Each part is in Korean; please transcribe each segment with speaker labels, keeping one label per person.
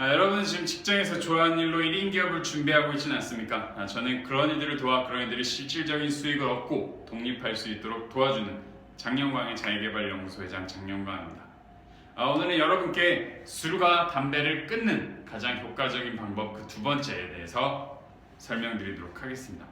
Speaker 1: 아, 여러분은 지금 직장에서 좋아하는 일로 1인 기업을 준비하고 있지는 않습니까? 아, 저는 그런 이들을 도와 그런 이들이 실질적인 수익을 얻고 독립할 수 있도록 도와주는 장영광의 자유개발연구소 회장 장영광입니다. 아, 오늘은 여러분께 술과 담배를 끊는 가장 효과적인 방법 그 두 번째에 대해서 설명드리도록 하겠습니다.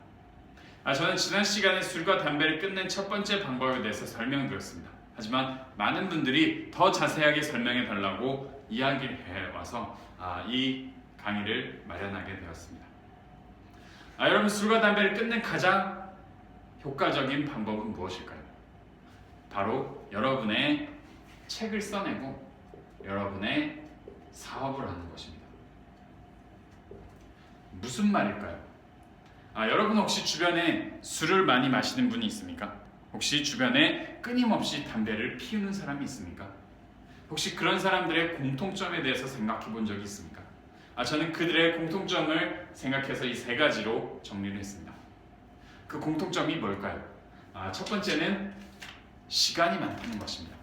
Speaker 1: 아, 저는 지난 시간에 술과 담배를 끊는 첫 번째 방법에 대해서 설명드렸습니다. 하지만 많은 분들이 더 자세하게 설명해 달라고 이야기를 해와서 아, 이 강의를 마련하게 되었습니다. 아, 여러분 술과 담배를 끊는 가장 효과적인 방법은 무엇일까요? 바로 여러분의 책을 써내고 여러분의 사업을 하는 것입니다. 무슨 말일까요? 아, 여러분 혹시 주변에 술을 많이 마시는 분이 있습니까? 혹시 주변에 끊임없이 담배를 피우는 사람이 있습니까? 혹시 그런 사람들의 공통점에 대해서 생각해 본 적이 있습니까? 아, 저는 그들의 공통점을 생각해서 이 세 가지로 정리를 했습니다. 그 공통점이 뭘까요? 아, 첫 번째는 시간이 많다는 것입니다.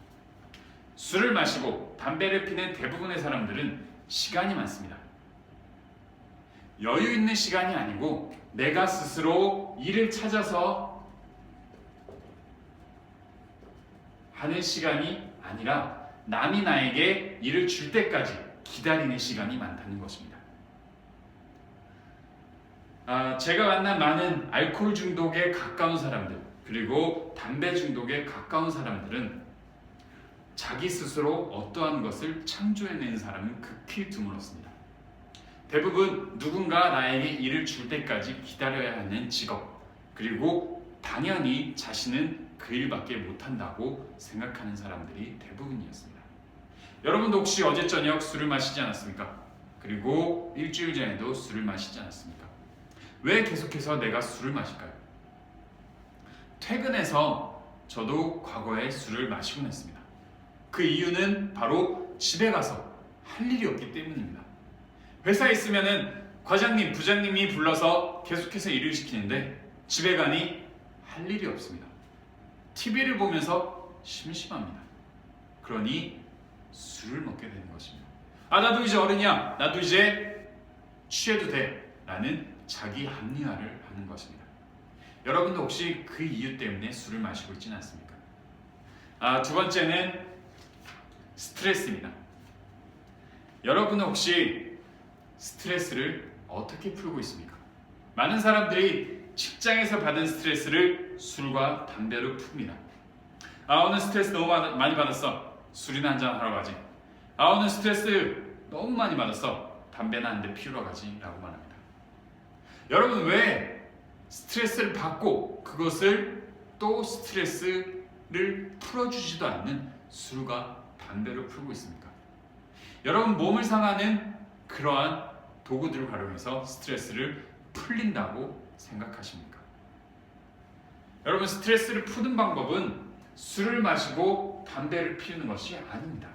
Speaker 1: 술을 마시고 담배를 피는 대부분의 사람들은 시간이 많습니다. 여유 있는 시간이 아니고 내가 스스로 일을 찾아서 하는 시간이 아니라 남이 나에게 일을 줄 때까지 기다리는 시간이 많다는 것입니다. 아, 제가 만난 많은 알코올 중독에 가까운 사람들 그리고 담배 중독에 가까운 사람들은 자기 스스로 어떠한 것을 창조해내는 사람은 극히 드물었습니다. 대부분 누군가 나에게 일을 줄 때까지 기다려야 하는 직업 그리고 당연히 자신은 그 일밖에 못한다고 생각하는 사람들이 대부분이었습니다. 여러분도 혹시 어제 저녁 술을 마시지 않았습니까? 그리고 일주일 전에도 술을 마시지 않았습니까? 왜 계속해서 내가 술을 마실까요? 퇴근해서 저도 과거에 술을 마시곤 했습니다. 그 이유는 바로 집에 가서 할 일이 없기 때문입니다. 회사에 있으면은 과장님, 부장님이 불러서 계속해서 일을 시키는데 집에 가니 할 일이 없습니다. TV를 보면서 심심합니다. 그러니 술을 먹게 되는 것입니다. 아, 나도 이제 어른이야. 나도 이제 취해도 돼. 라는 자기 합리화를 하는 것입니다. 여러분도 혹시 그 이유 때문에 술을 마시고 있지는 않습니까? 아, 두 번째는 스트레스입니다. 여러분은 혹시 스트레스를 어떻게 풀고 있습니까? 많은 사람들이 직장에서 받은 스트레스를 술과 담배로 풉니다. 아, 오늘 스트레스 너무 많이 받았어. 술이나 한잔 하러 가지. 아, 오늘 스트레스 너무 많이 받았어. 담배나 한 대 피우러 가지. 라고 말합니다. 여러분, 왜 스트레스를 받고 그것을 또 스트레스를 풀어주지도 않는 술과 담배로 풀고 있습니까? 여러분, 몸을 상하는 그러한 도구들을 활용해서 스트레스를 풀린다고 생각하십니까? 여러분 스트레스를 푸는 방법은 술을 마시고 담배를 피우는 것이 아닙니다.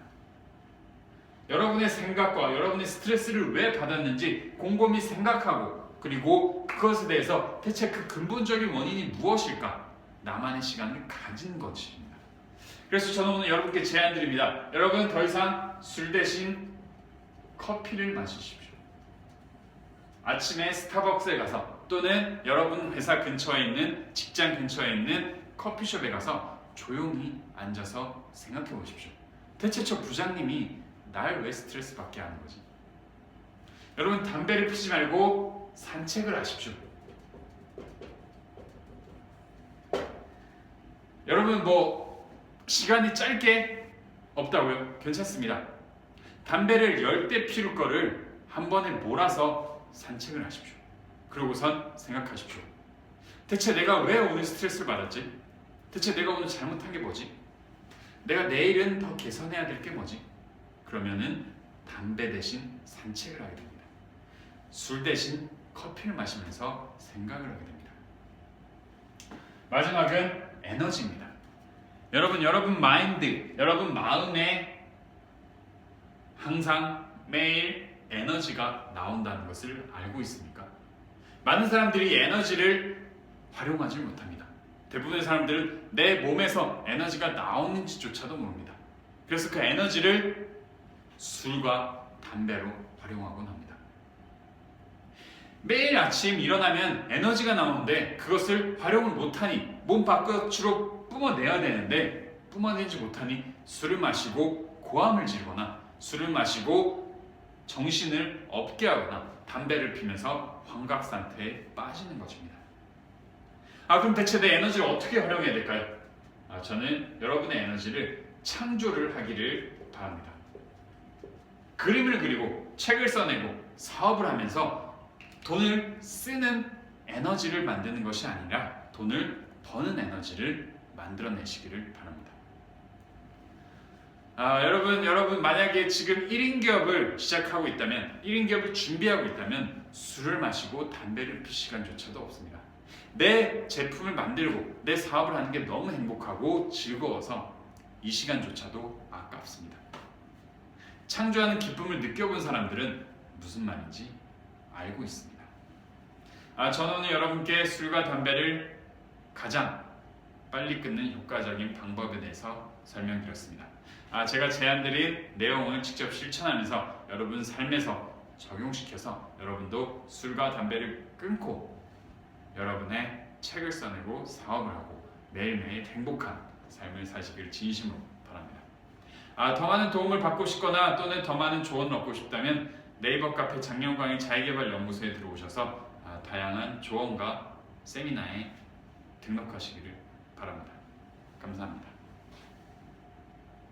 Speaker 1: 여러분의 생각과 여러분의 스트레스를 왜 받았는지 곰곰이 생각하고 그리고 그것에 대해서 대체 그 근본적인 원인이 무엇일까? 나만의 시간을 가진 것입니다. 그래서 저는 오늘 여러분께 제안 드립니다. 여러분 더 이상 술 대신 커피를 마시십시오. 아침에 스타벅스에 가서 또는 여러분 회사 근처에 있는 직장 근처에 있는 커피숍에 가서 조용히 앉아서 생각해 보십시오. 대체 저 부장님이 날 왜 스트레스 받게 하는 거지? 여러분 담배를 피지 말고 산책을 하십시오. 여러분 뭐 시간이 짧게 없다고요? 괜찮습니다. 담배를 열 대 피울 거를 한 번에 몰아서 산책을 하십시오. 그러고선 생각하십시오. 대체 내가 왜 오늘 스트레스를 받았지? 대체 내가 오늘 잘못한 게 뭐지? 내가 내일은 더 개선해야 될 게 뭐지? 그러면은 담배 대신 산책을 하게 됩니다. 술 대신 커피를 마시면서 생각을 하게 됩니다. 마지막은 에너지입니다. 여러분, 여러분 마인드, 여러분 마음에 항상 매일 에너지가 나온다는 것을 알고 있습니까? 많은 사람들이 에너지를 활용하지 못합니다. 대부분의 사람들은 내 몸에서 에너지가 나오는지조차도 모릅니다. 그래서 그 에너지를 술과 담배로 활용하곤 합니다. 매일 아침 일어나면 에너지가 나오는데 그것을 활용을 못하니 몸 바깥으로 뿜어내야 되는데 뿜어내지 못하니 술을 마시고 고함을 지르거나 술을 마시고 정신을 없게 하거나 담배를 피면서 환각 상태에 빠지는 것입니다. 아 그럼 대체 내 에너지를 어떻게 활용해야 될까요? 아, 저는 여러분의 에너지를 창조를 하기를 바랍니다. 그림을 그리고 책을 써내고 사업을 하면서 돈을 쓰는 에너지를 만드는 것이 아니라 돈을 버는 에너지를 만들어내시기를 바랍니다. 아, 여러분, 여러분 만약에 지금 1인 기업을 시작하고 있다면, 1인 기업을 준비하고 있다면 술을 마시고 담배를 필 시간조차도 없습니다. 내 제품을 만들고 내 사업을 하는 게 너무 행복하고 즐거워서 이 시간조차도 아깝습니다. 창조하는 기쁨을 느껴본 사람들은 무슨 말인지 알고 있습니다. 아, 저는 여러분께 술과 담배를 가장 빨리 끊는 효과적인 방법에 대해서 설명드렸습니다. 아, 제가 제안드린 내용을 직접 실천하면서 여러분 삶에서 적용시켜서 여러분도 술과 담배를 끊고 여러분의 책을 써내고 사업을 하고 매일매일 행복한 삶을 사시길 진심으로 바랍니다. 아, 더 많은 도움을 받고 싶거나 또는 더 많은 조언을 얻고 싶다면 네이버 카페 장영광의 자기개발 연구소에 들어오셔서 아, 다양한 조언과 세미나에 등록하시기를 바랍니다. 감사합니다.